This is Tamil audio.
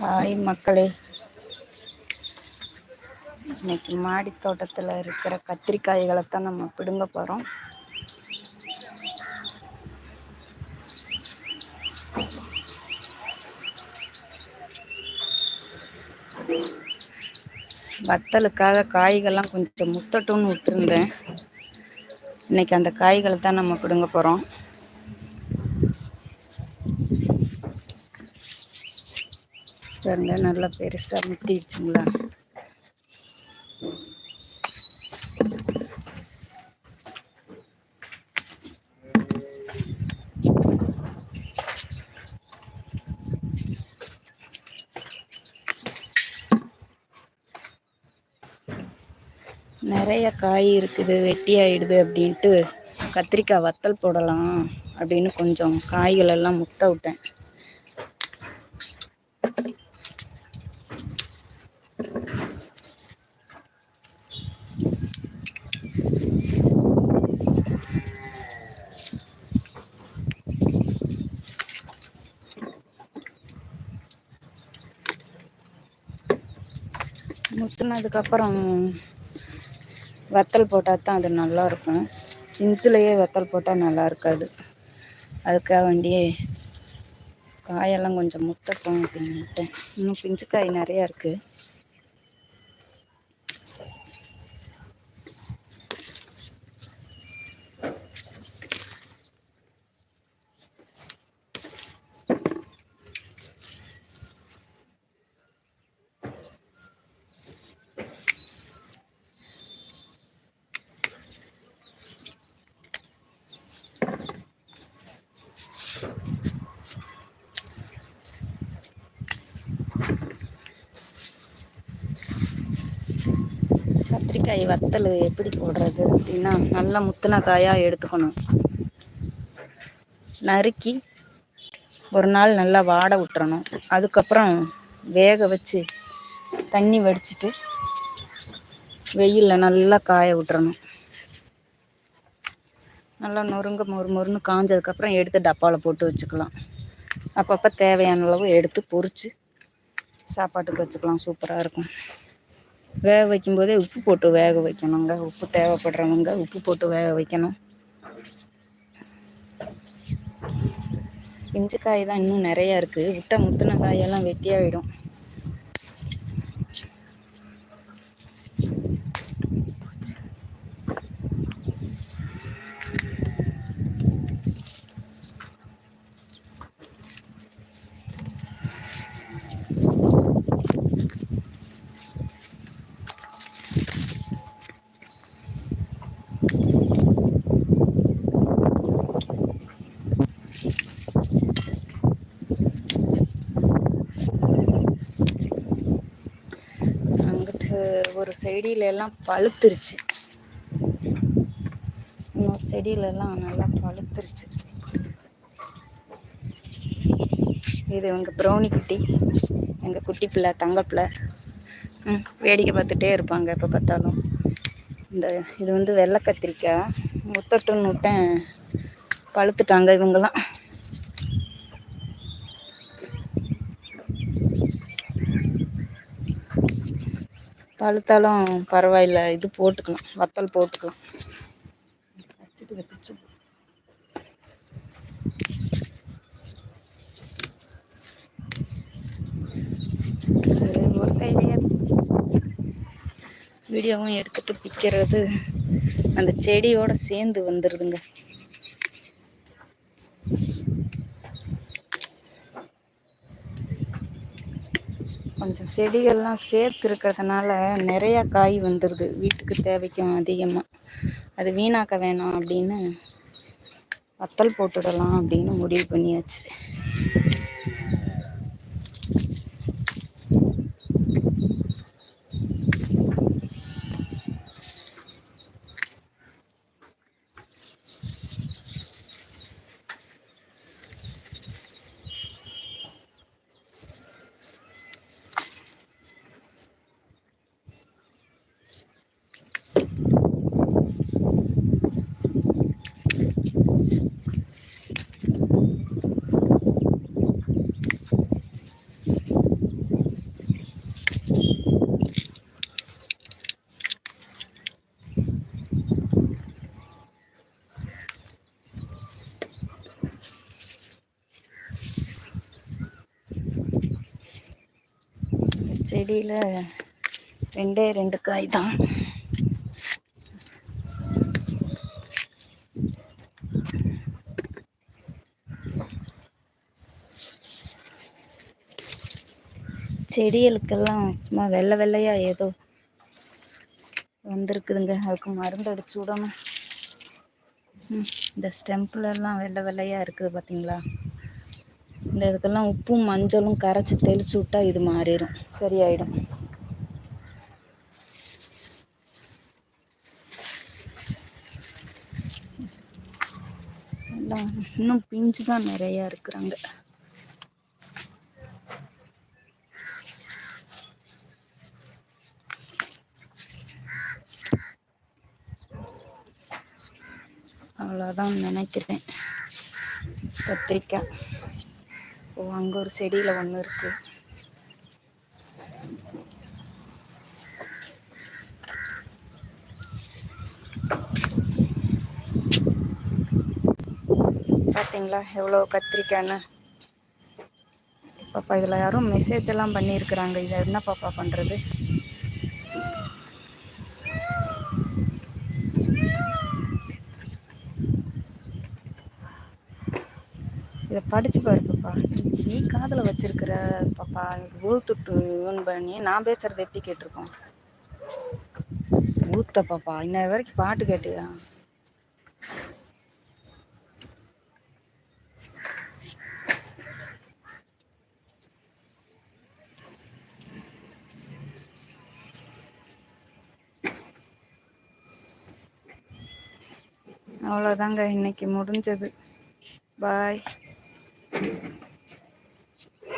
ஹாய் மக்களே. இன்னைக்கு மாடி தோட்டத்தில் இருக்கிற கத்திரிக்காய்களை தான் நம்ம பிடுங்க போகிறோம் வத்தலுக்காக காய்கள்லாம் கொஞ்சம் முத்தட்டும்னு விட்டுருந்தேன். இன்னைக்கு அந்த காய்களை தான் நம்ம பிடுங்க போகிறோம் பாருங்க நல்லா பெருசாக முத்திடுச்சுங்களா நிறைய காய் இருக்குது வெட்டி ஆயிடுது அப்படின்ட்டு கத்திரிக்காய் வத்தல் போடலாம் அப்படின்னு கொஞ்சம் காய்கள் எல்லாம் முத்த விட்டேன் முத்துனதுக்கப்புறம் வத்தல் போட்டால் தான் அது நல்லாயிருக்கும். இன்சுலையே வத்தல் போட்டால் நல்லா இருக்காது அதுக்காக வேண்டியே காயெல்லாம் கொஞ்சம் முத்தட்டும் அப்படின்ட்டு இன்னும் பிஞ்சு காய் நிறையா இருக்குது கத்திரிக்காய் வத்தல் எப்படி போடுறது? அப்படின்னா நல்லா முத்தின காயாக எடுத்துக்கணும். நறுக்கி ஒரு நாள் நல்லா வாட விட்டுறணும். அதுக்கப்புறம் வேக வச்சு தண்ணி வடிச்சிட்டு வெயிலில் நல்லா காய விட்டுறணும். நல்லா நொறுங்க மொறு மொறுன்னு காஞ்சதுக்கப்புறம் எடுத்து டப்பாவில் போட்டு வச்சுக்கலாம். அப்பப்போ தேவையான அளவு எடுத்து பொறிச்சு சாப்பாட்டுக்கு வச்சுக்கலாம். சூப்பராக இருக்கும். வேக வைக்கும்போதே உப்பு போட்டு வேக வைக்கணுங்க. உப்பு தேவைப்படுறவங்க உப்பு போட்டு வேக வைக்கணும். இஞ்சி காய் தான் இன்னும் நிறையா இருக்குது விட்ட முத்தின காயெல்லாம் வெட்டியாகிடும் ஒரு செடியில எல்லாம் பழுத்துருச்சு. இன்னொரு செடியில எல்லாம் நல்லா பழுத்துருச்சு. இது எங்கள் ப்ரௌனி குட்டி எங்கள் குட்டி பிள்ளை தங்க பிள்ளை. ம் வேடிக்கை பார்த்துட்டே இருப்பாங்க எப்போ பார்த்தாலும். இந்த இது வந்து வெள்ளை கத்திரிக்காய். முத்தட்டுன்னு விட்டேன். பழுத்துட்டாங்க இவங்கெல்லாம். பழுத்தாலும் பரவாயில்ல இது போட்டுக்கலாம் வத்தல் போட்டுக்கலாம். வீடியோவும் எடுத்துட்டு பிக்கிறது அந்த செடியோட சேர்ந்து வந்துடுதுங்க கொஞ்சம் செடிகள்லாம் சேர்த்து இருக்கிறதுனால நிறையா காய் வந்துடுது வீட்டுக்கு தேவைக்கும் அதிகமாக அது வீணாக்க வேணாம் அப்படின்னு வத்தல் போட்டுடலாம் அப்படின்னு முடிவு பண்ணியாச்சு. செடியில் ரெண்டே ரெண்டு காய் தான். செடிகளுக்கெல்லாம் சும்மா வெள்ளை வெள்ளையா ஏதோ வந்திருக்குதுங்க. அதுக்கு மருந்து அடிச்சு விடணும். இந்த ஸ்டெம்பிளெல்லாம் வெள்ளை வெள்ளையா இருக்குது பார்த்தீங்களா இந்த இதுக்கெல்லாம் உப்பும் மஞ்சளும் கரைச்சி தெளிச்சு விட்டா இது மாறிடும் சரியாயிடும். எல்லாம் இன்னும் பிஞ்சு தான் நிறையா இருக்கிறாங்க. அவ்வளோதான் நினைக்கிறேன். கத்திரிக்காய் ஓ அங்கே ஒரு செடியில் ஒன்று இருக்குது பார்த்தீங்களா எவ்வளோ கத்திரிக்காய்ன்னு பாப்பா இதில் யாரும் மெசேஜ் எல்லாம் பண்ணியிருக்கிறாங்க. இதை என்ன பாப்பா பண்ணுறது இதை படிச்சு பாரு பாப்பா. நீ காதில் வச்சிருக்கிற பாப்பா ஊத்துட்டுன்னு பண்ணி நான் பேசுறது எப்படி கேட்டிருக்கோம்? ஊத்த பாப்பா இன்ன வரைக்கும் பாட்டு கேட்டியா? அவ்வளோதாங்க இன்னைக்கு முடிஞ்சது. பாய்.